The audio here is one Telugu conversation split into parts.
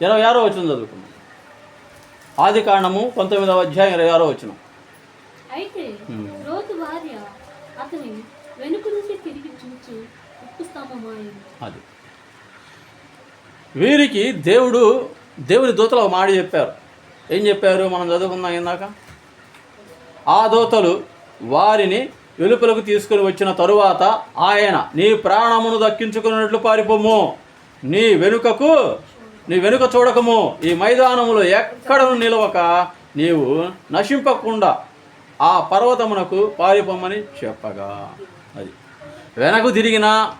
ఇరవై ఆరో వచ్చిన చదువుకున్నాం ఆది కాండము పంతొమ్మిదవ అధ్యాయం ఇరవై ఆరో వచ్చిన అయితే లోతు భార్య అతని వెనుక నుండి తిరిగి చూచు ఉప్పు స్తంభమాయను అది. వీరికి దేవుడు దేవుని దూతలు ఒక మాట చెప్పారు. ఏం చెప్పారు? మనం చదువుకుందాం ఇందాక. ఆ దూతలు వారిని వెలుపలకు తీసుకుని వచ్చిన తరువాత ఆయన నీ ప్రాణమును దక్కించుకున్నట్లు పారిపోము నీ వెనుకకు నీ వెనుక చూడకము. ఈ మైదానములో ఎక్కడను నిలవక నీవు నశింపకుండా ఆ పర్వతమునకు పారిపోమని చెప్పగా. అది. వెనక్కు తిరిగినా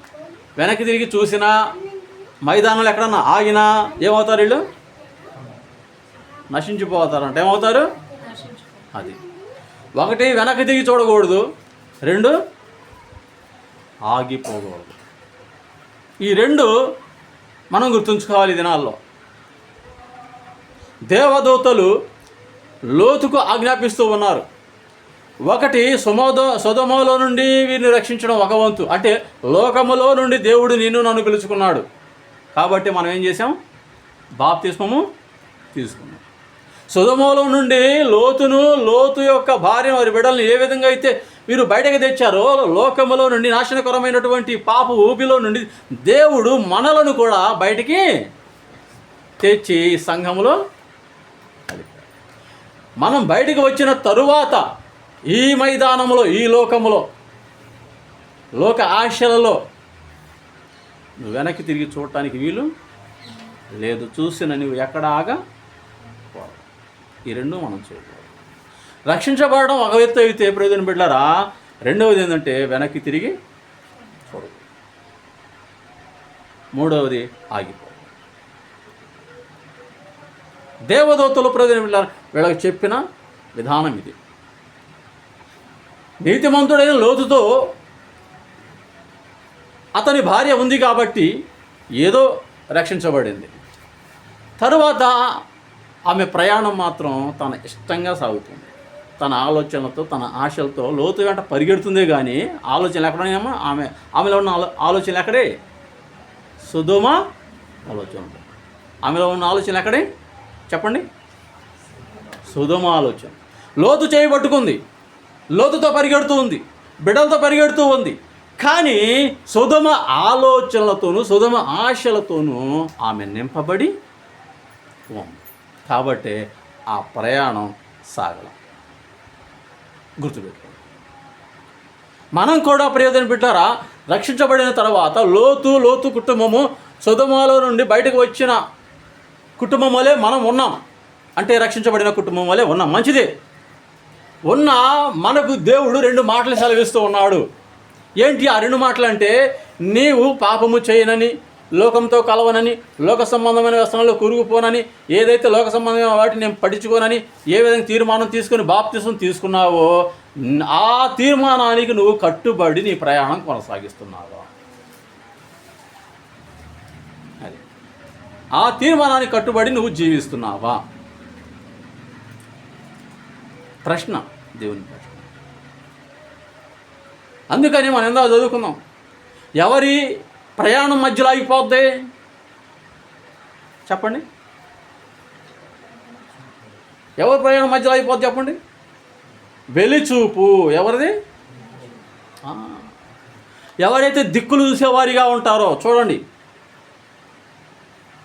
వెనక్కి తిరిగి చూసినా మైదానంలో ఎక్కడన్నా ఆగినా ఏమవుతారు వీళ్ళు? నశించిపోతారంట. ఏమవుతారు? అది. ఒకటి వెనక్కి తిరిగి చూడకూడదు. రెండు ఆగిపోకూడదు. ఈ రెండు మనం గుర్తుంచుకోవాలి ఈ దినాల్లో. దేవదూతలు లోతుకు ఆజ్ఞాపిస్తూ ఉన్నారు. ఒకటి సుమోదో సుధమలో నుండి వీరిని రక్షించడం ఒక వంతు. అంటే లోకములో నుండి దేవుడు నిన్ను నన్ను పిలుచుకున్నాడు. కాబట్టి మనం ఏం చేసాం బాప్తిస్మము తీసుకున్నాం. సుధమూలో నుండి లోతును లోతు యొక్క భార్య వారి బిడ్డలను ఏ విధంగా అయితే వీరు బయటకు తెచ్చారో లోకములో నుండి నాశనకరమైనటువంటి పాప ఊపిలో నుండి దేవుడు మనలను కూడా బయటికి తెచ్చి ఈ సంఘములో మనం బయటికి వచ్చిన తరువాత ఈ మైదానంలో ఈ లోకములో లోక ఆశలలో నువ్వు వెనక్కి తిరిగి చూడటానికి వీలు లేదు. చూసిన నువ్వు ఎక్కడ ఆగా? ఈ రెండు మనం చేయకూడదు రక్షించబడడం ఒక వ్యక్తి అయితే ప్రయోజనం బిడ్డారా రెండవది ఏంటంటే వెనక్కి తిరిగి చూడదు మూడవది ఆగిపో. దేవదూతలు ప్రయోజనం బిడ్డారా వీళ్ళకి చెప్పిన విధానం ఇది. నీతిమంతుడైన లోతుతో అతని భార్య ఉంది కాబట్టి ఏదో రక్షించబడింది. తరువాత ఆమె ప్రయాణం మాత్రం తన ఇష్టంగా సాగుతుంది. తన ఆలోచనలతో తన ఆశలతో లోతు వెంట పరిగెడుతుందే కానీ ఆలోచనలు ఎక్కడనేమో ఆమె ఆమెలో ఉన్న ఆలో ఆలోచనలు ఎక్కడే సుధుమ ఆలోచన ఆమెలో ఉన్న ఆలోచన ఎక్కడే చెప్పండి. సుధుమ ఆలోచన. లోతు చేయబట్టుకుంది లోతుతో పరిగెడుతూ ఉంది. బిడ్డలతో పరిగెడుతూ ఉంది. కానీ సుధమ ఆలోచనలతోనూ సుధమ ఆశలతోనూ ఆమె నింపబడి ఉంది. కాబట్టి ఆ ప్రయాణం సాగలం. గుర్తుపెట్టుకోండి. మనం కూడా ప్రయోజనం పెట్టారా రక్షించబడిన తర్వాత లోతు లోతు కుటుంబము సుధమలో నుండి బయటకు వచ్చిన కుటుంబం వలె మనం ఉన్నాం. అంటే రక్షించబడిన కుటుంబం వలె ఉన్నాం. మంచిదే. ఉన్న మనకు దేవుడు రెండు మాటలు సెలవిస్తూ ఉన్నాడు. ఏంటి ఆ రెండు మాటలు అంటే నీవు పాపము చేయనని లోకంతో కలవనని లోక సంబంధమైన వ్యసనంలో కురుగుపోనని ఏదైతే లోక సంబంధమైన వాటిని నేను పట్టించుకోనని ఏ విధంగా తీర్మానం తీసుకుని బాప్తిసం తీసుకున్నావో ఆ తీర్మానానికి నువ్వు కట్టుబడి నీ ప్రయాణం కొనసాగిస్తున్నావా? అది. ఆ తీర్మానానికి కట్టుబడి నువ్వు జీవిస్తున్నావా? ప్రశ్న దేవుని ప్రశ్న. అందుకని మనం ఎంతో చదువుకుందాం ఎవరి ప్రయాణం మధ్యలో ఆగిపోద్ది. చెప్పండి. ఎవరి ప్రయాణం మధ్యలో అయిపోద్ది చెప్పండి. వెలిచూపు. ఎవరిది? ఎవరైతే దిక్కులు చూసేవారిగా ఉంటారో చూడండి.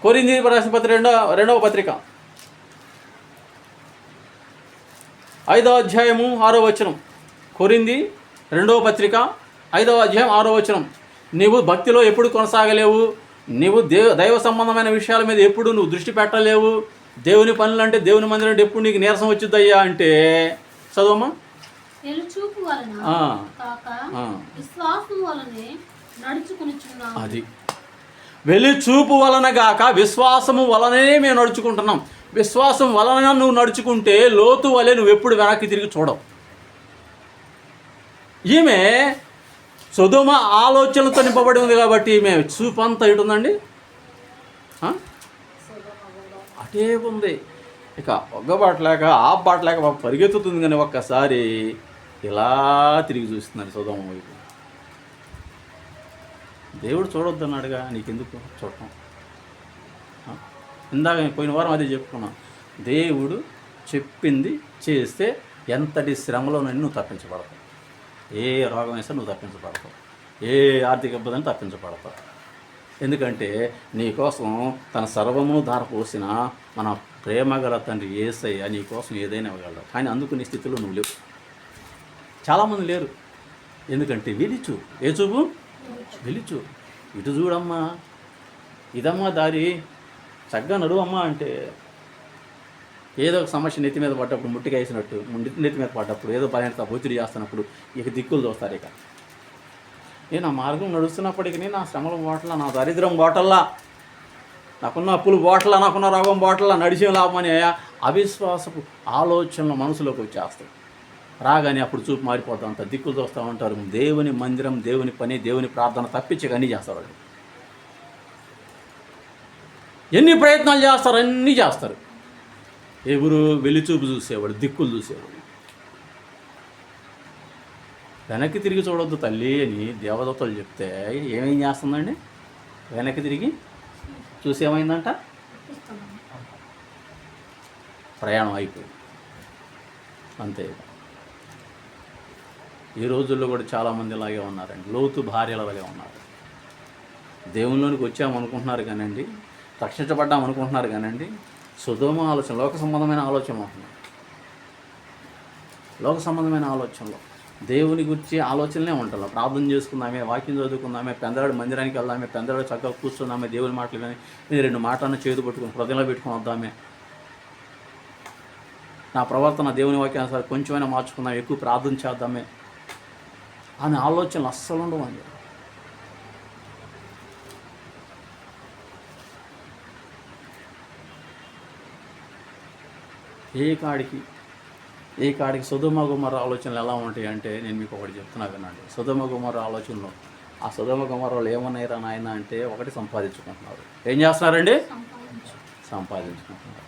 కొరింది రాసిన పత్రిక రెండో రెండవ పత్రిక. ఐదవ అధ్యాయము ఆరో వచనం. కొరింది రెండవ పత్రిక ఐదవ అధ్యాయం ఆరో వచనం. నీవు భక్తిలో ఎప్పుడు కొనసాగలేవు? నీవు దేవ దైవ సంబంధమైన విషయాల మీద ఎప్పుడు నువ్వు దృష్టి పెట్టలేవు? దేవుని పనులు అంటే దేవుని మందిరం అంటే ఎప్పుడు నీకు నీరసం వచ్చిద్దయ్యా అంటే చదవమ్మా. అది. వెలి చూపు వలన గాక విశ్వాసము వలనే మేము నడుచుకుంటున్నాం. విశ్వాసం వలన నువ్వు నడుచుకుంటే లోతు వలె నువ్వు ఎప్పుడు వెనక్కి తిరిగి చూడవు. ఈమె సుధుమ ఆలోచనలతో నింపబడి ఉంది కాబట్టి మేము చూపు అంతా ఇటు ఉందండి. అటే ఉంది. ఇక ఒగ్గబాటలేక ఆ బాటలేక పాపం పరిగెత్తుతుంది కానీ ఒక్కసారి ఇలా తిరిగి చూస్తుందండి సుధమ వైపు. దేవుడు చూడొద్దన్నాడుగా నీకెందుకు చూడటం? ఇందాక పోయిన వారం అదే చెప్పుకున్నాను దేవుడు చెప్పింది చేస్తే ఎంతటి శ్రమలో నువ్వు తప్పించబడతావు ఏ రోగం వేస్తే నువ్వు తప్పించబడతావు. ఏ ఆర్థిక ఇబ్బందిని తప్పించబడతావు. ఎందుకంటే నీకోసం తన తన సర్వమును ధారపోసిన మన ప్రేమ గల తండ్రి ఏసయ్య నీకోసం ఏదైనా ఇవ్వగలడు. కానీ అందుకు నీ స్థితిలో నువ్వు లేవు. చాలామంది లేరు. ఎందుకంటే విలిచు. ఏ చూపు? విలిచు. ఇటు చూడమ్మా. ఇదమ్మా దారి. చక్కగా నడువమ్మా అంటే ఏదో ఒక సమస్య నెత్తి మీద పడ్డప్పుడు ముట్టిగా వేసినట్టు నెత్తి మీద పడ్డప్పుడు ఏదో బలహీనత ఒత్తిడి చేస్తున్నప్పుడు ఇక దిక్కులు చూస్తారు ఇక. నేను ఆ మార్గం నడుస్తున్నప్పటికీ నా శ్రమల బోటల నా దరిద్రం బోటల్లా నాకున్న అప్పులు బోటల నాకున్న రోగం బోటల నడిచే లాభమని అవిశ్వాసపు ఆలోచనలు మనసులోకి వచ్చేస్తాయి. రాగానే అప్పుడు చూపు మారిపోతా ఉంటారు దిక్కులు చూస్తూ ఉంటారు దేవుని మందిరం దేవుని పని దేవుని ప్రార్థన తప్పించి అన్నీ చేస్తారు వాళ్ళు. ఎన్ని ప్రయత్నాలు చేస్తారు అన్నీ చేస్తారు. ఎవరు వెలిచూపు చూసేవాడు దిక్కులు చూసేవాడు. వెనక్కి తిరిగి చూడొద్దు తల్లి అని దేవదత్తలు చెప్తే ఏమేం చేస్తుందండి? వెనక్కి తిరిగి చూసేమైందంట? ప్రయాణం అయిపోయింది. అంతే. ఈ రోజుల్లో కూడా చాలామంది ఇలాగే ఉన్నారండి. లోతు భార్యలలాగే ఉన్నారు. దేవునిలోనికి వచ్చామనుకుంటున్నారు కానండి రక్షించబడ్డాం అనుకుంటున్నారు కానండి సుధమ ఆలోచన లోక సంబంధమైన ఆలోచన అవుతుంది. లోక సంబంధమైన ఆలోచనలో దేవుని గురించి ఆలోచనలే ఉంటాం ప్రార్థన చేసుకుందామే వాక్యం చదువుకుందామే పెందరాడు మందిరానికి వెళ్దామే పెందరాడు చక్కగా కూర్చుందామే దేవుని మాటలు కానీ నేను రెండు మాటలను చేదు పట్టుకుని హృదయంలో పెట్టుకుని వద్దామే. నా ప్రవర్తన దేవుని వాక్యానుసారి కొంచెమైనా మార్చుకుందాం ఎక్కువ ప్రార్థన చేద్దామే. అనే ఆలోచనలు అస్సలు ఉండవండి. ఏ కాడికి ఏ కాడికి సుధమ గుమ్మర ఆలోచనలు ఎలా ఉంటాయి అంటే నేను మీకు ఒకటి చెప్తున్నా వినండి. సుధమ గుమ్మర ఆలోచనలు ఆ సుధమ గుమ్మరాలు ఏమన్నాయిరా నాయన అంటే ఒకటి సంపాదించుకుంటున్నారు. ఏం చేస్తున్నారండి? సంపాదించుకుంటున్నారు.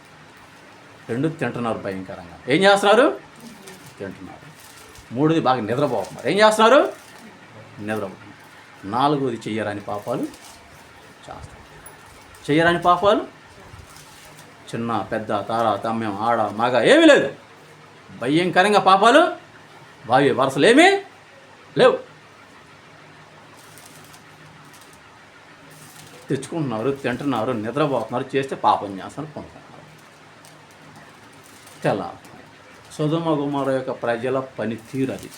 రెండు తింటున్నారు భయంకరంగా. ఏం చేస్తున్నారు? తింటున్నారు. మూడోది బాగా నిద్రపోతున్నారు. ఏం చేస్తున్నారు? నిద్రపోతున్నారు. నాలుగోది చెయ్యరాని పాపాలు చేస్తారు చెయ్యరాని పాపాలు చిన్న పెద్ద తార తమ్యం ఆడ మగ ఏమీ లేదు. భయంకరంగా పాపాలు భావి వరుసలు ఏమీ లేవు. తెచ్చుకుంటున్నారు తింటున్నారు నిద్రపోతున్నారు చేస్తే పాపం చేస్తారు పొందుతున్నారు. తెల్ల. సుధమ కుమారు యొక్క ప్రజల పనితీరు అది.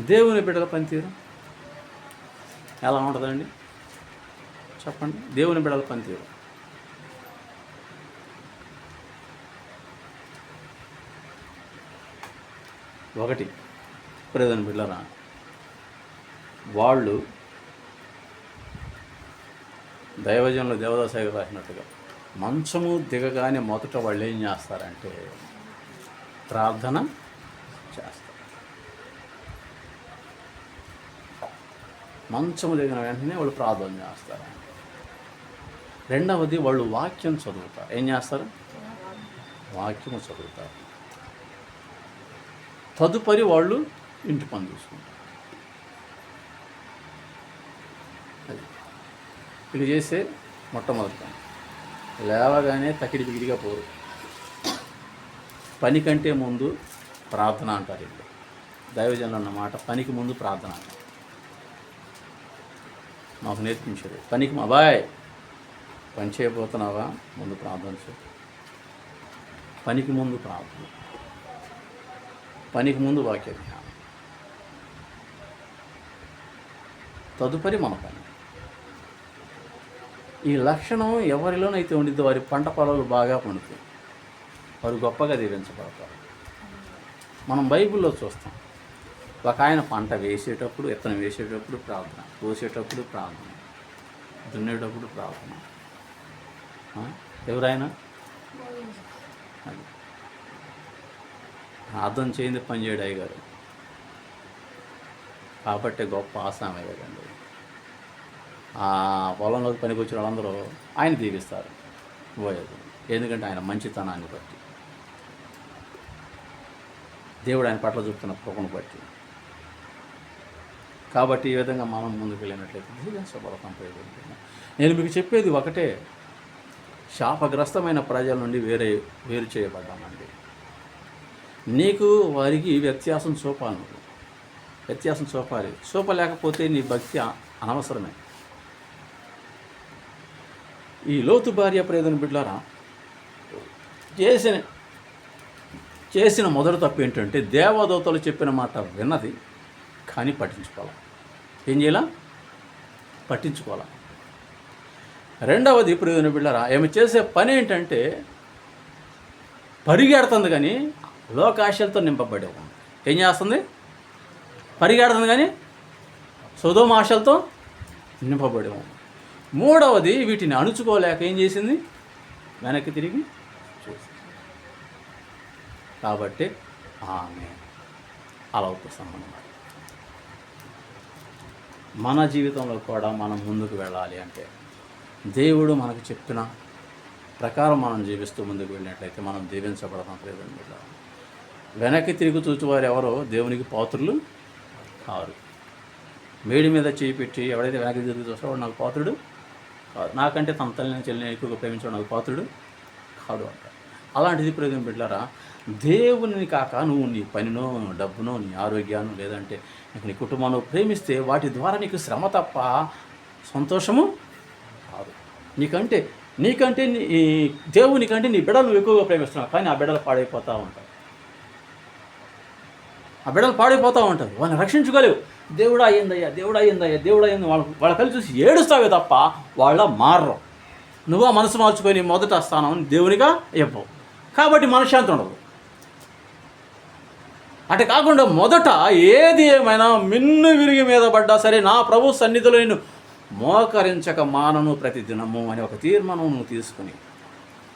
దేవుని బిడ్డల పనితీరు? ఎలా ఉంటుందండి? చెప్పండి. దేవుని బిడల పనితీరు. ఒకటి ప్రధాన బిడ్డరా వాళ్ళు దైవజనులు దేవదాసాయి రాసినట్టుగా మంచము దిగగానే మొదట వాళ్ళు ఏం చేస్తారంటే ప్రార్థన చేస్తారు మంచము దిగిన వెంటనే వాళ్ళు ప్రార్థన చేస్తారు. రెండవది వాళ్ళు వాక్యం చదువుతారు. ఏం చేస్తారు? వాక్యము చదువుతారు. తదుపరి వాళ్ళు ఇంటి పని చూసుకుంటారు. అది. ఇది చేసే మొట్టమొదటి పని. లేవగానే తకిడి బిగిడిగా పోరు. పని కంటే ముందు ప్రార్థన అంటారు ఇప్పుడు దైవజనులు అన్నమాట పనికి ముందు ప్రార్థన అంటారు. మాకు నేర్పించారు పనికి మా బాయ్ పని చేయబోతున్నావా? ముందు ప్రార్థన చెప్పు పనికి ముందు ప్రార్థన. పనికి ముందు వాక్య ధ్యానం. తదుపరి మన పని. ఈ లక్షణం ఎవరిలోనైతే ఉండిద్దో వారి పంట పొలాలు బాగా పండుతాయి. వారు గొప్పగా దీవించబడతారు. మనం బైబిల్లో చూస్తాం. ఒక ఆయన పంట వేసేటప్పుడు విత్తనం వేసేటప్పుడు ప్రార్థన కోసేటప్పుడు ప్రార్థన దున్నేటప్పుడు ప్రార్థన. ఎవరైనా? అది. ప్రార్థన చేయింది పని చేయడు అయ్యగారు. కాబట్టి గొప్ప ఆసామే కదండి. ఆ పొలంలోకి పనికి వచ్చిన వాళ్ళందరూ ఆయన దీవిస్తారు. పోయేది. ఎందుకంటే ఆయన మంచితనాన్ని బట్టి. దేవుడు ఆయన పట్ల చూపుతున్న కృపను బట్టి. కాబట్టి ఈ విధంగా మనం ముందుకు వెళ్ళినట్లయితే దీవించబడతాం ప్రయోజనం. నేను మీకు చెప్పేది ఒకటే శాపగ్రస్తమైన ప్రజల నుండి వేరే వేరు చేయబడ్డామండి. నీకు వారికి వ్యత్యాసం చూపాలి నువ్వు వ్యత్యాసం చూపాలి చూపలేకపోతే నీ భక్తి అనవసరమే. ఈ లోతు భార్య ప్రయోజన బిడ్డారా చేసిన చేసిన మొదటి తప్పు ఏంటంటే దేవదూతలు చెప్పిన మాట విన్నది కానీ పట్టించుకోవాలి. ఏం చేయాల? పట్టించుకోవాలి? రెండవది ప్రయోజన బిళ్ళరా ఆమె చేసే పని ఏంటంటే పరిగెడుతుంది కానీ లోకాశలతో నింపబడే ఏం చేస్తుంది? పరిగెడుతుంది కానీ సుధోమ ఆశలతో నింపబడి మూడవది వీటిని అణుచుకోలేక ఏం చేసింది? వెనక్కి తిరిగి చూసింది. కాబట్టి ఆమె అలా సంబంధం మన జీవితంలో కూడా మనం ముందుకు వెళ్ళాలి అంటే దేవుడు మనకు చెప్పిన ప్రకారం మనం జీవిస్తూ ముందుకు వెళ్ళినట్లయితే మనం దీవించబడతాం లేదండి వెనక్కి తిరిగి చూచేవారు ఎవరో దేవునికి పాత్రులు కారు. మేడి మీద చేయి పెట్టి ఎవడైతే వెనక్కి తిరిగి చూస్తాడో వాడు నాకు పాత్రుడు కాదు. నాకంటే తన తల్లిని చెల్లిని ఎక్కువగా ప్రేమించడం నాకు పాత్రుడు కాదు అంట. అలాంటిది ప్రయోజనం పెట్టారా దేవుని కాక నువ్వు నీ పనినో డబ్బునో నీ ఆరోగ్యాన్ని లేదంటే నీకు నీ కుటుంబాన్ని ప్రేమిస్తే వాటి ద్వారా నీకు శ్రమ తప్ప సంతోషము కాదు. నీకంటే నీకంటే నీ దేవునికంటే నీ బిడ్డలు నువ్వు ఎక్కువగా ప్రేమిస్తున్నావు కానీ ఆ బిడ్డలు పాడైపోతూ ఉంటావు ఆ బిడ్డలు పాడైపోతూ ఉంటారు. వాళ్ళని రక్షించుకోలేవు. దేవుడు అయ్యిందయ్యా దేవుడు అయ్యిందయ్యా దేవుడు అయ్యింది వాళ్ళ వాళ్ళ కలిసి చూసి ఏడుస్తావే తప్ప వాళ్ళ మారరు. నువ్వు ఆ మనసు మార్చుకొని మొదట స్థానం దేవునిగా ఇవ్వవు. కాబట్టి మనశ్శాంతి ఉండదు. అంటే కాకుండా మొదట ఏది ఏమైనా మిన్ను విరిగి మీద పడ్డా సరే నా ప్రభు సన్నిధిలో నేను మోకరించక మానను ప్రతిదినము అని ఒక తీర్మానం నువ్వు తీసుకుని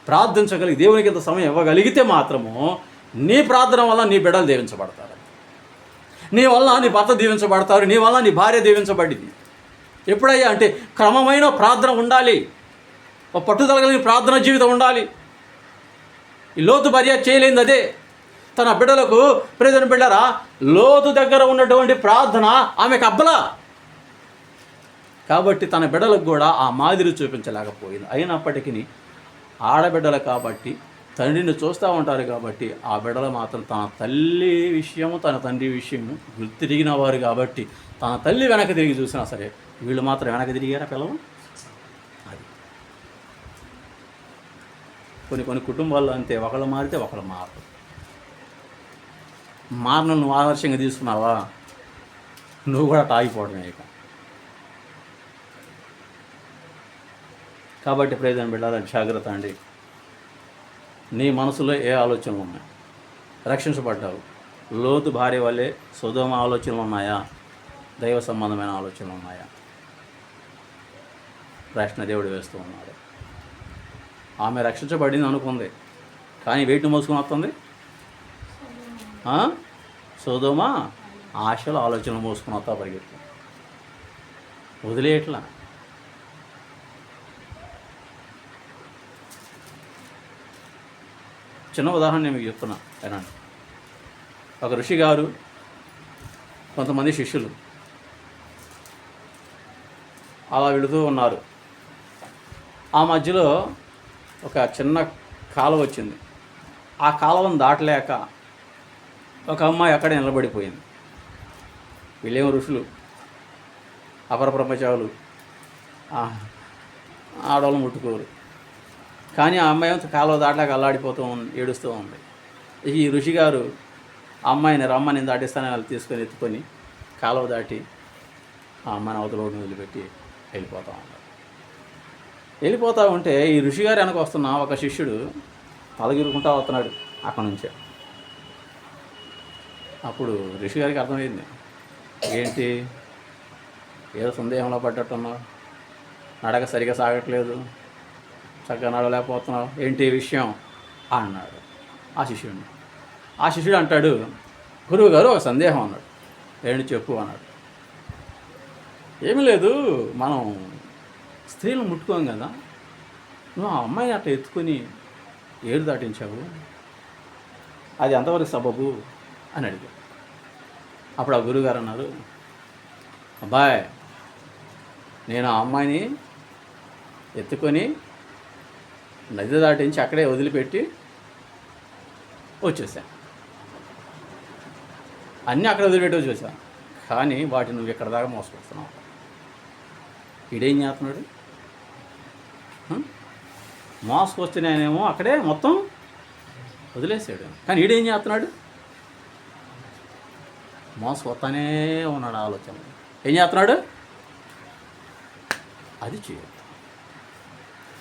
ప్రార్థించగలిగి దేవునికి ఇంత సమయం ఇవ్వగలిగితే మాత్రము నీ ప్రార్థన వల్ల నీ బిడ్డలు దీవించబడతారు. నీ వల్ల నీ భర్త దీవించబడతారు నీ వల్ల నీ భార్య దీవించబడింది. ఎప్పుడయ్యా అంటే క్రమమైన ప్రార్థన ఉండాలి. ఒక పట్టుదల కలిగిన ప్రార్థన జీవితం ఉండాలి. ఈ లోతు భార్య చేయలేంది అదే. తన బిడ్డలకు ప్రయోజనం బిడ్డరా లోతు దగ్గర ఉన్నటువంటి ప్రార్థన ఆమెకు అబ్బలా కాబట్టి తన బిడ్డలకు కూడా ఆ మాదిరి చూపించలేకపోయింది. అయినప్పటికీ ఆడబిడ్డలు కాబట్టి తండ్రిని చూస్తూ ఉంటారు కాబట్టి ఆ బిడ్డలు మాత్రం తన తల్లి విషయము తన తండ్రి విషయము తిరిగిన వారు కాబట్టి తన తల్లి వెనక తిరిగి చూసినా సరే వీళ్ళు మాత్రం వెనక తిరిగారా పిల్లలు? అది. కొన్ని కొన్ని కుటుంబాల్లో అంతే ఒకళ్ళు మారితే ఒకళ్ళు మారరు. మారను నువ్వు ఆదర్శంగా తీసుకున్నావా? నువ్వు కూడా తాగిపోవడమే ఇక. కాబట్టి ప్రయోజనం పెట్టాలని జాగ్రత్త అండి. నీ మనసులో ఏ ఆలోచనలు ఉన్నాయి? రక్షించబడ్డావు. లోతు భార్య వల్లే సుధమ ఆలోచనలు ఉన్నాయా? దైవ సంబంధమైన ఆలోచనలు ఉన్నాయా? ప్రశ్న దేవుడు వేస్తూ ఉన్నాడు. ఆమె రక్షించబడింది అనుకుంది. కానీ వేటిని మోసుకుని వస్తుంది? సోదోమా? ఆశలు ఆలోచనలు మోసుకుని వస్తా పరిగెత్తు వదిలేయట్లా. చిన్న ఉదాహరణ నేను మీకు చెప్తున్నా వినండి. ఒక ఋషి గారు కొంతమంది శిష్యులు అలా వెళుతూ ఉన్నారు. ఆ మధ్యలో ఒక చిన్న కాలువ వచ్చింది. ఆ కాలువను దాటలేక ఒక అమ్మాయి అక్కడే నిలబడిపోయింది. వీళ్ళేమో ఋషులు? అపర ప్రపంచాలు ఆడవాళ్ళు ముట్టుకోరు. కానీ ఆ అమ్మాయి కాలువ దాటాక అల్లాడిపోతూ ఉంది ఏడుస్తూ ఉంది. ఈ ఋషి గారు అమ్మాయిని రమ్మని దాటిస్తానని వాళ్ళు తీసుకొని ఎత్తుకొని కాలువ దాటి ఆ అమ్మాయిని అవతల వదిలిపెట్టి వెళ్ళిపోతూ ఉన్నారు. వెళ్ళిపోతూ ఉంటే ఈ ఋషి గారు వెనక వస్తున్న ఒక శిష్యుడు తలగిరుకుంటా వస్తున్నాడు అక్కడి నుంచే. అప్పుడు ఋషి గారికి అర్థమైంది. ఏంటి? ఏదో సందేహంలో పడ్డట్టున్నావు. నడక సరిగా సాగట్లేదు. చక్కగా నడవలేకపోతున్నావు. ఏంటి విషయం? అన్నాడు ఆ శిష్యుడిని. ఆ శిష్యుడు అంటాడు గురువు గారు ఒక సందేహం అన్నాడు. ఏంటి చెప్పు అన్నాడు. ఏమీ లేదు. మనం స్త్రీలు ముట్టుకోం కదా. నువ్వు ఆ అమ్మాయిని అట్లా ఎత్తుకొని ఏడు దాటించావు. అది ఎంతవరకు సబబు? అని అడిగాడు. అప్పుడు ఆ గురువుగారు అన్నారు అబ్బాయ్ నేను ఆ అమ్మాయిని ఎత్తుకొని నది దాటించి అక్కడే వదిలిపెట్టి వచ్చేసాను అన్నీ అక్కడ వదిలిపెట్టి వచ్చేసా. కానీ వాటిని నువ్వు ఇక్కడ దాకా మోసుకొస్తున్నావు. ఈడేం చేస్తున్నాడు? హ? మోసుకొస్తున్నానేమో అక్కడే మొత్తం వదిలేసాడు. కానీ ఈడేం చేస్తున్నాడు? మోసపోతానే ఉన్నాడు ఆలోచన. ఏం చేస్తున్నాడు? అది చేయదు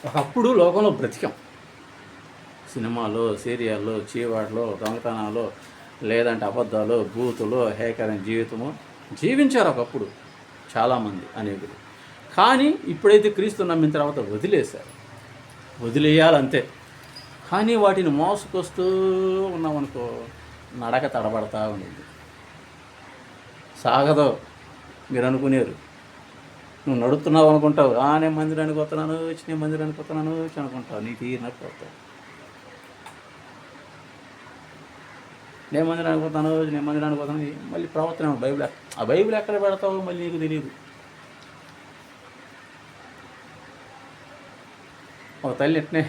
ఒకప్పుడు లోకంలో బ్రతికాం. సినిమాలో సీరియల్లో చీవాడలో దొంగతనాలు లేదంటే అబద్ధాలు బూతులు హేకరం జీవితము జీవించారు ఒకప్పుడు చాలామంది అనేకులు. కానీ ఇప్పుడైతే క్రీస్తు నమ్మిన తర్వాత వదిలేశారు. వదిలేయాలంతే. కానీ వాటిని మోసుకొస్తూ ఉన్నామనుకో నడక తడబడతా ఉండేది. సాగదు. మీరు అనుకునేరు. నువ్వు నడుస్తున్నావు అనుకుంటావు. ఆ నేను మందిరానికి వస్తున్నాను వచ్చి నేను మందిరానికి వస్తున్నాను వచ్చి అనుకుంటావు. నీ తీరినట్టు వస్తావు నేను మందిరానికి పోతాను నేను మందిరానికి పోతాను. మళ్ళీ ప్రవర్తన బైబిల్ ఆ బైబిల్ ఎక్కడ పెడతావు మళ్ళీ నీకు తెలియదు ఒక తల్లి ఎట్నే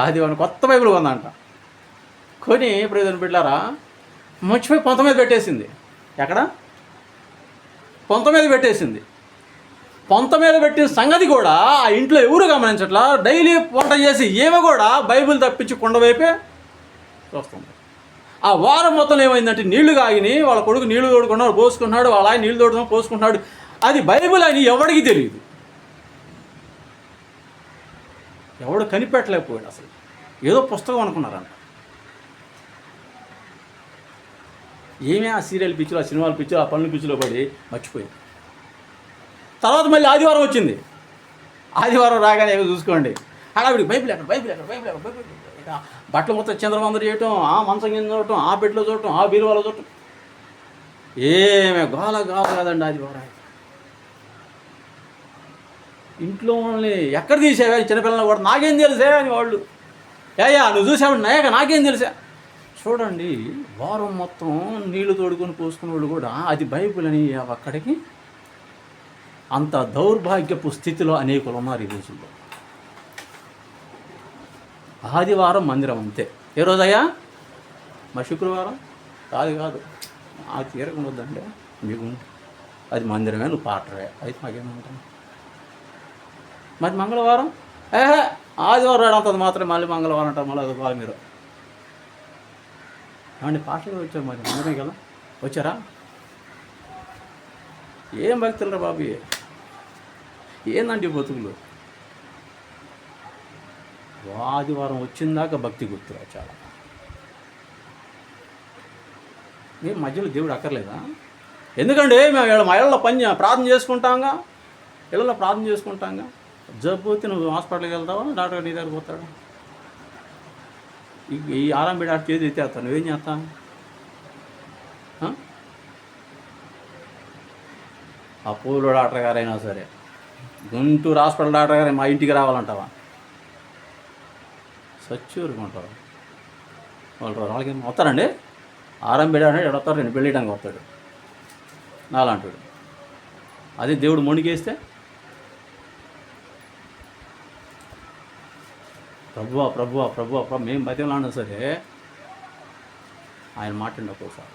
ఆదివారం కొత్త బైబిల్ కొందంట. కొని ఇప్పుడు ఏదైనా బిడ్డారా మర్చిపోయి పొంత మీద పెట్టేసింది. ఎక్కడ? పొంత మీద పెట్టేసింది. పొంత మీద పెట్టిన సంగతి కూడా ఆ ఇంట్లో ఎవరు గమనించట్లా? డైలీ వంట చేసి ఏమో కూడా బైబిల్ తప్పించి కొండవైపే చూస్తుంది. ఆ వారం మొత్తం ఏమైందంటే నీళ్ళు కాగిని వాళ్ళ కొడుకు నీళ్ళు తోడుకున్నాడు పోసుకున్నాడు వాళ్ళ ఆయన నీళ్ళు తోడుకున్నాడు పోసుకుంటున్నాడు అది బైబిల్ అని ఎవడికి తెలియదు. ఎవడు కనిపెట్టలేకపోయాడు అసలు. ఏదో పుస్తకం అనుకున్నారంట. ఏమే ఆ సీరియల్ పిచ్చిలో ఆ సినిమాల పిచ్చిలో ఆ పనుల పిచ్చిలో పడి మర్చిపోయింది తర్వాత మళ్ళీ ఆదివారం వచ్చింది. ఆదివారం రాగానే ఏమో చూసుకోండి. హడావిడి బైబిల్ ఎక్కడ బైబిల్ ఎక్కడ బైబిల్ ఎక్కడ బైబిల్ బట్టలు మొత్తం చంద్రబాబు చేయటం ఆ మంచం కింద చూడటం ఆ బెడ్లో చూడటం ఆ బీరువాలో చూడటం. ఏమే గోల గోల కాదండి ఆదివారం. ఇంట్లో వాళ్ళని ఎక్కడ తీసావా? చిన్నపిల్లలు కూడా నాకేం తెలుసే అని వాళ్ళు. ఏయా నువ్వు చూసావు నాయక నాకేం తెలుసా? చూడండి. వారం మొత్తం నీళ్ళు తోడుకొని పోసుకున్న వాళ్ళు కూడా అది బైబిల్ అని అక్కడికి అంత దౌర్భాగ్యపు స్థితిలో అనేకులు ఉన్నారు ఈ రోజుల్లో. ఆదివారం మందిరం అంతే. ఏ రోజయ్యా? మా శుక్రవారం? కాదు కాదు. ఆ తీరకం వద్దండి మీకు అది మందిరమే నువ్వు పాటరే. అయితే మాకేమంటాం మరి మంగళవారం? ఏహే ఆదివారం రాడంతది మాత్రమే. మళ్ళీ మంగళవారం అంటారు మళ్ళీ అది మీరు. మీరు ఏమండి పాటలు వచ్చారు మరి మనమే కదా? వచ్చారా? ఏం భక్తులరా బాబు ఏందండి బతుకులు? ఆదివారం వచ్చిందాక భక్తి గుర్తురా చాలా. మేము మధ్యలో దేవుడు అక్కర్లేదా? ఎందుకంటే మేము ఇక్కడ మా ఇళ్ళలో పని చే- ప్రార్థన చేసుకుంటాంగా? ఇళ్ళలో ప్రార్థన చేసుకుంటాంగా? జబ్బు పోతే నువ్వు హాస్పిటల్కి వెళ్తావా? డాక్టర్ నీ దగ్గర పోతాడు? ఈ- ఆరాం ఆరంభి చేసి చేతి ఎత్తేస్తాను నువ్వేం చేస్తా? ఆ? పూర్వ పూలు డాక్టర్ గారైనా సరే గుంటూరు హాస్పిటల్ డాక్టర్ గారు మా ఇంటికి రావాలంటావా? సచ్చూరుకుంటారు వాళ్ళు వాళ్ళకి వస్తారండి? ఆరంభి డాక్టర్ ఎక్కడ వస్తారు? రెండు పెళ్ళియడానికి వస్తాడు. నాలాంటాడు అదే దేవుడు మొండికేస్తే ప్రభువా ప్రభువా ప్రభువా ప్రభు మేము బతిలాడినా సరే ఆయన మాట్లాడి ఒక్కోసారి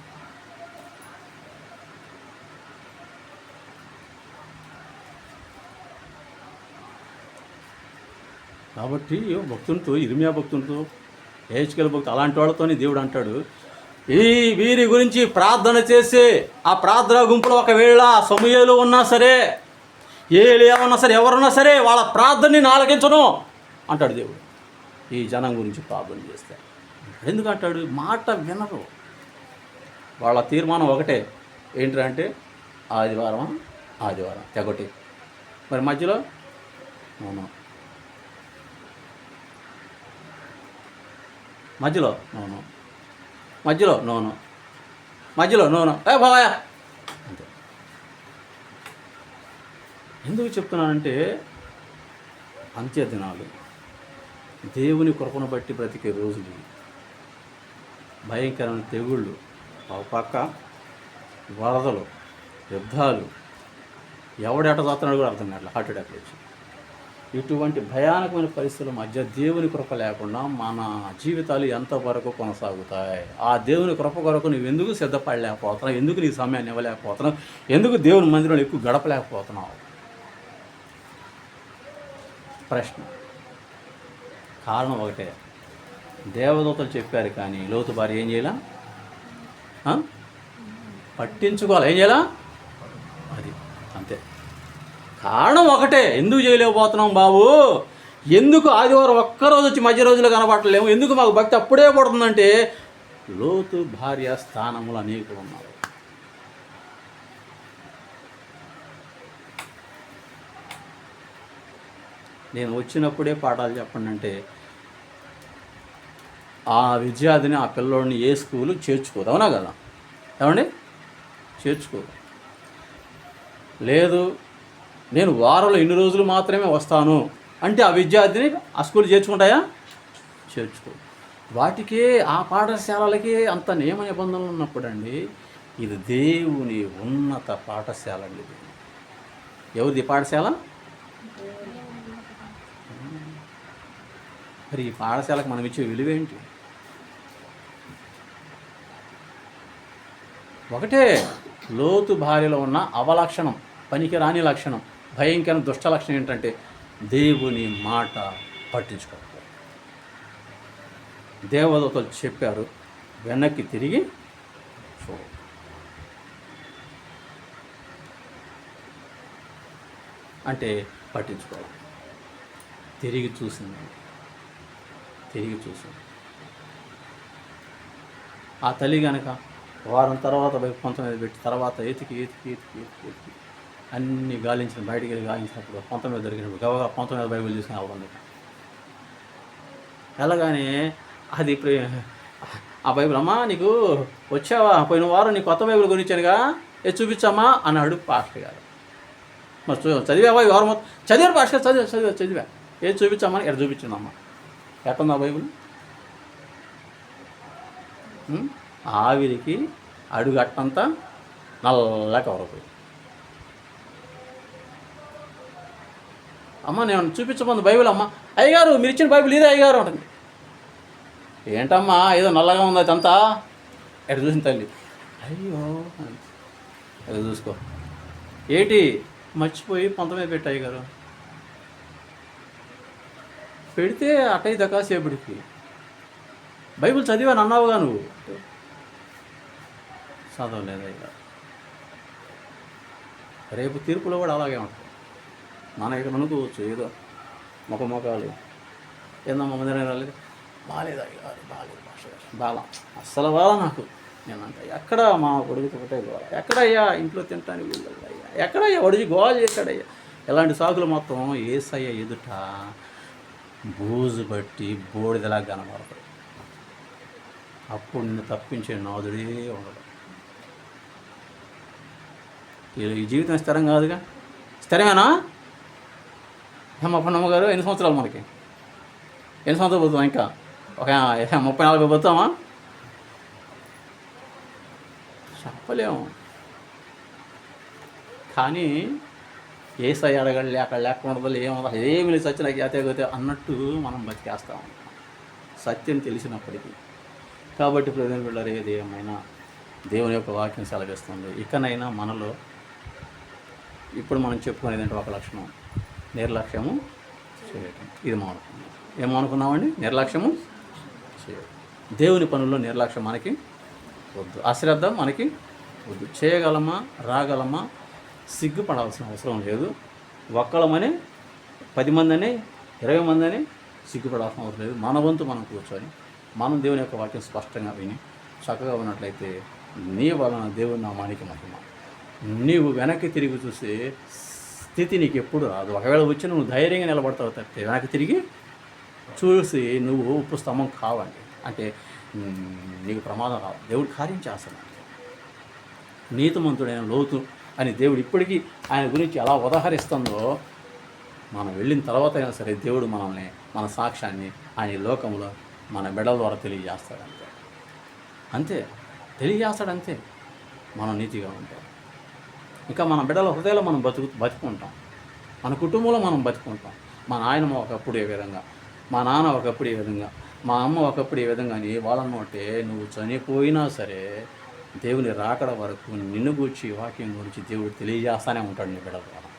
కాబట్టి భక్తులతో ఇరిమియా భక్తులతో ఏహెచ్కెల్ భక్తులు అలాంటి వాళ్ళతోనే దేవుడు అంటాడు ఈ వీరి గురించి ప్రార్థన చేసి ఆ ప్రార్థన గుంపులో ఒకవేళ సమయాలు ఉన్నా సరే ఏ ఉన్నా సరే ఎవరున్నా సరే వాళ్ళ ప్రార్థనని ఆలకించను అంటాడు దేవుడు. ఈ జనం గురించి ప్రార్థన చేస్తే. ఎందుకంటాడు? మాట వినరు. వాళ్ళ తీర్మానం ఒకటే. ఏంటంటే ఆదివారం ఆదివారం తెగటి మరి మధ్యలో? అవును. మధ్యలో? నోను మధ్యలో? నోను మధ్యలో? నోను ఏ బాబాయా! అంతే. ఎందుకు చెప్తున్నానంటే అంత్య దినాలు దేవుని కృపను బట్టి బ్రతికే రోజులు భయంకరమైన తెగుళ్ళు పక్క వరదలు యుద్ధాలు. ఎవడెట చూస్తున్నాడు కూడా అర్థం కావట్లేదు. హార్ట్ అటాక్ వచ్చి. ఇటువంటి భయానకమైన పరిస్థితుల మధ్య దేవుని కృప లేకుండా మన జీవితాలు ఎంతవరకు కొనసాగుతాయి? ఆ దేవుని కృప కొరకు నువ్వు ఎందుకు సిద్ధపడలేకపోతున్నావు? ఎందుకు నీ సమయాన్ని ఇవ్వలేకపోతున్నావు? ఎందుకు దేవుని మందిరంలో ఎక్కువ గడపలేకపోతున్నావు? ప్రశ్న. కారణం ఒకటే. దేవదూతలు చెప్పారు కానీ లోతు భార్య ఏం చేయాల? పట్టించుకోవాలి. ఏం చేయాలా? అది. అంతే. కారణం ఒకటే. ఎందుకు చేయలేకపోతున్నాం బాబు? ఎందుకు ఆదివారం ఒక్కరోజు వచ్చి మధ్య రోజులు కనబడలేము? ఎందుకు మాకు భక్తి అప్పుడే పడుతుందంటే లోతు భార్య స్థానములు అనేకులు ఉన్నారు. నేను వచ్చినప్పుడే పాఠాలు చెప్పండి అంటే ఆ విద్యార్థిని ఆ పిల్లోడిని ఏ స్కూలు చేర్చుకోదు. అవునా కదా? ఏమండి? చేర్చుకోదు. లేదు నేను వారంలో ఇన్ని రోజులు మాత్రమే వస్తాను అంటే ఆ విద్యార్థిని ఆ స్కూల్ చేర్చుకుంటాయా? చేర్చుకో వాటికే ఆ పాఠశాలలకి అంత నియమ నిబంధనలు ఉన్నప్పుడు అండి ఇది దేవుని ఉన్నత పాఠశాల అండి ఇది. ఎవరిది పాఠశాల? మరి ఈ పాఠశాలకు మనం ఇచ్చే విలువ ఒకటే లోతు భార్యలో ఉన్న అవలక్షణం పనికిరాని లక్షణం భయంకర దుష్ట లక్షణం ఏంటంటే దేవుని మాట పట్టించుకోకపోవడం. దేవదూతలు చెప్పారు వెనక్కి తిరిగి చూడ. అంటే పట్టించుకోవాలి తిరిగి చూసింది. తిరిగి చూసింది. ఆ తల్లి కనుక వారం తర్వాత వైపు కొంత మీద పెట్టి తర్వాత ఎతికి ఎతికి ఎతికి ఎతికి ఎతికి అన్ని గాలించిన బయటికి వెళ్ళి గాలించినప్పుడు కొంత మీద దొరికినప్పుడు గవగా కొంత మీద బైబిల్ తీసుకుని అవ్వండి ఎలాగానే అది ప్రే- ఆ బైబిల్ అమ్మా నీకు వచ్చావా? పోయిన వారం నీ కొత్త బైబిల్ గురించానుగా ఏ చూపించమ్మా? అన్నాడు పాస్టర్ గారు. మరి చూ చదివావా ఈ వారం మొత్తం? చదివారు పాస్టర్ గారు చదివా చదివా చదివా. ఏ చూపించమ్మా? ఎక్కడ చూపించిందమ్మా? ఎట్టుందా బైబిల్? ఉం? ఆవిరికి అడుగు అట్టంతా నల్ల కవరపోయి అమ్మ నేను చూపించబోదు బైబిల్ అమ్మ. అయ్యగారు మీరు ఇచ్చిన బైబిల్ ఇదే అయ్యగారు అంటుంది. ఏంటమ్మా ఏదో నల్లగా ఉంది అదంతా ఎక్కడ చూసిన తల్లి? అయ్యో అంది. అది చూసుకో. ఏంటి మర్చిపోయి పంతమే పెట్టాయి అయ్యగారు. పెడితే అటై దకాసేపటికి బైబిల్ చదివాను అన్నావుగా నువ్వు. చదవలేదు అయ్యా రేపు తీర్పులో కూడా అలాగే ఉంటుంది. మన ఇక్కడ అనుకోవచ్చు ఏదో మొక్క ఏందమ్మ ఏందమ్మా మందిరం రాలేదు? బాగాలేదు అయ్యారు బాగాలేదు భాష బాగా అస్సలు బాగా నాకు. నేను ఎక్కడ మా కొడుకు ఒకటే గోల. ఎక్కడయ్యా ఇంట్లో తింటానికి వీళ్ళు అయ్యా ఎక్కడయ్యా ఒడిచి గోల చేశాడయ్యా? ఇలాంటి సాకులు మొత్తం ఏసయ్య ఎదుట బూజు బట్టి బోడిదలా కనబడతాయి. అప్పుడు నిన్ను తప్పించే నాదుడే ఉండడు. ఈ- ఈ జీవితం స్థిరం కాదుగా? స్థిరమేనా? హేమప్పన్నమ్మ గారు ఎన్ని సంవత్సరాలు మనకి? ఎన్ని సంవత్సరాలు పోతాం ఇంకా? ఒక ముప్పై నలభై పోతామా చెప్పలేము. కానీ ఏ సై అడగలే అక్కడ లేకుండా ఏమో ఏమి లేదు సత్యం నాకు జాతే గతే అన్నట్టు మనం బతికేస్తాం. సత్యం తెలిసినప్పటికీ. కాబట్టి ప్రజలు పిల్లలు ఏది ఏమైనా దేవుని యొక్క వాక్యం సెలవిస్తుంది. ఇకనైనా మనలో ఇప్పుడు మనం చెప్పుకునేది అంటే ఒక లక్షణం. నిర్లక్ష్యము చేయటం. ఇది మానుకున్నాం ఏమనుకున్నామండి నిర్లక్ష్యము చేయటం. దేవుని పనుల్లో నిర్లక్ష్యం మనకి వద్దు. అశ్రద్ధ మనకి వద్దు. చేయగలమా? రాగలమా? సిగ్గుపడాల్సిన అవసరం లేదు. ఒక్కలమనే పది మంది అని ఇరవై మంది అని సిగ్గుపడాల్సిన అవసరం లేదు. మన వంతు మనం కూర్చొని మనం దేవుని యొక్క వాక్యం స్పష్టంగా విని చక్కగా ఉన్నట్లయితే నీ వలన దేవుని నామానికి మహిమ. నీవు వెనక్కి తిరిగి చూసే స్థితి నీకు ఎప్పుడు రాదు. ఒకవేళ వచ్చి నువ్వు ధైర్యంగా నిలబడతావు తప్పితే వెనక్కి తిరిగి చూసి నువ్వు ఉప్పు స్తంభం కావండి. అంటే నీకు ప్రమాదం రావు దేవుడు కార్యం చేస్తాడు నీతిమంతుడైన లోతు అని దేవుడు ఇప్పటికీ ఆయన గురించి ఎలా ఉదాహరిస్తుందో మనం వెళ్ళిన తర్వాత అయినా సరే దేవుడు మనల్ని మన సాక్ష్యాన్ని ఆయన లోకంలో మన మెడల ద్వారా తెలియజేస్తాడంతే. అంతే. తెలియజేస్తాడంతే. మనం నీతిగా ఉంటాం. ఇంకా మన బిడ్డల హృదయంలో మనం బతుకు బతుకుంటాం. మన కుటుంబంలో మనం బతుకుంటాం. మా నాయనమ్మ ఒకప్పుడు ఏ విధంగా? మా నాన్న ఒకప్పుడు ఏ విధంగా? మా అమ్మ ఒకప్పుడు ఏ విధంగా? అని వాళ్ళన్నోటే నువ్వు చనిపోయినా సరే దేవుని రాకడ వరకు నిన్ను గూర్చి వాక్యం గురించి దేవుడు తెలియజేస్తానే ఉంటాడు నీ బిడ్డల ద్వారా.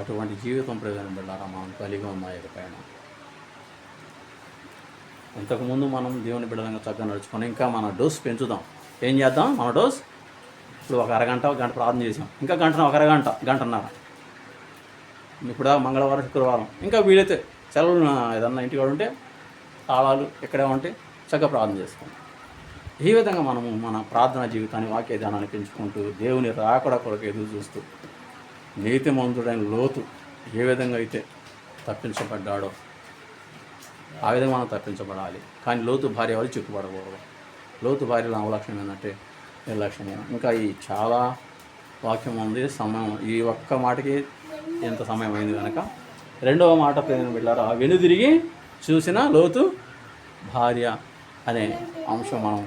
అటువంటి జీవితం ప్రయోజనం బిడ్డారా మనం కలిగి ఉన్న పైన. ఇంతకుముందు మనం దేవుని బిడ్డలంగా చక్కగా నడుచుకొని ఇంకా మన డోస్ పెంచుదాం. ఏం చేద్దాం? మన డోస్ ఇప్పుడు ఒక అరగంట గంట ప్రార్థన చేసాం. ఇంకా గంట ఒక అరగంట గంటన్నర. ఇప్పుడు మంగళవారం శుక్రవారం. ఇంకా వీలైతే సెలవులు ఏదన్నా ఇంటికి ఉంటే తాళాలు ఎక్కడే ఉంటే చక్కగా ప్రార్థన చేసుకోండి ఈ విధంగా మనము మన ప్రార్థనా జీవితాన్ని వాక్య ధ్యానాన్ని పెంచుకుంటూ దేవుని రాకడ కొరకు ఎదురు చూస్తూ నీతిమంతుడైన లోతు ఏ విధంగా అయితే తప్పించబడ్డాడో ఆ విధంగా మనం తప్పించబడాలి. కానీ లోతు భార్య వాళ్ళు చిక్కుపడకూడదు లోతు భార్యలో అవలక్షణం ఏంటంటే నిర్లక్ష్యం ఇంకా ఈ చాలా వాక్యం ఉంది సమయం. ఈ ఒక్క మాటకి ఎంత సమయం అయింది కనుక రెండవ మాట ప్రేమ వెళ్ళారా వెనుదిరిగి చూసిన లోతు భార్య అనే అంశం మనం